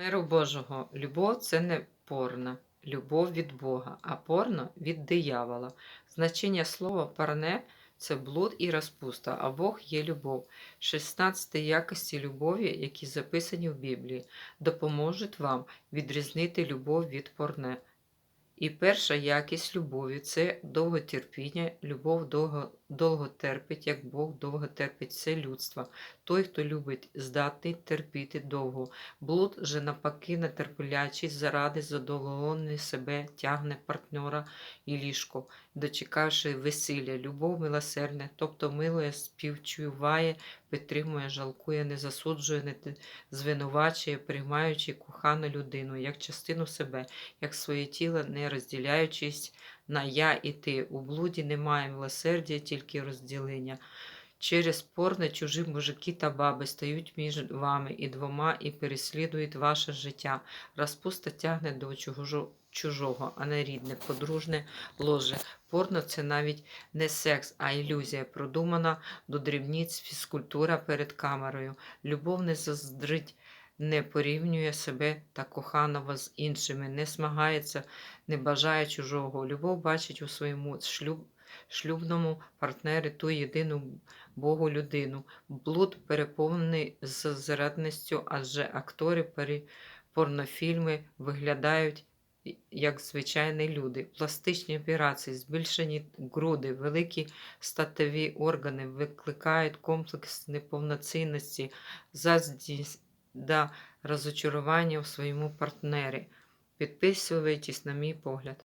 Миру Божого, любов це не порно, любов від Бога, а порно від диявола. Значення слова парне це блуд і розпуста, а Бог є любов. 16 якості любові, які записані в Біблії, допоможуть вам відрізнити любов від порне. І перша якість любові це довготерпіння. Любов довго, довго терпить, як Бог довго терпить все людство. Той, хто любить, здатний терпіти довго. Блуд же навпаки нетерплячий заради задоволення себе тягне партнера і ліжко, дочекавши весілля, любов милосердна, тобто милує, співчуває, підтримує, жалкує, не засуджує, не звинувачує, приймаючи кохану людину як частину себе, як своє тіло, не розділяючись на я і ти. У блуді немає милосердя, тільки розділення. Через порне чужі мужики та баби стають між вами і двома і переслідують ваше життя. Розпуста тягне до чужого, а не рідне, подружне ложе. Порно це навіть не секс, а ілюзія, продумана до дрібниць фізкультура перед камерою. Любов не заздрить, не порівнює себе та коханого з іншими, не змагається, не бажає чужого. Любов бачить у своєму шлюб, шлюбному партнері ту єдину Богу людину. Блуд переповнений з зрадністю, адже актори пері- порнофільми виглядають як звичайні люди. Пластичні операції, збільшені груди, великі статеві органи викликають комплекс неповноцінності, заздрість та розочарування в своєму партнері. Підписуйтесь на мій погляд.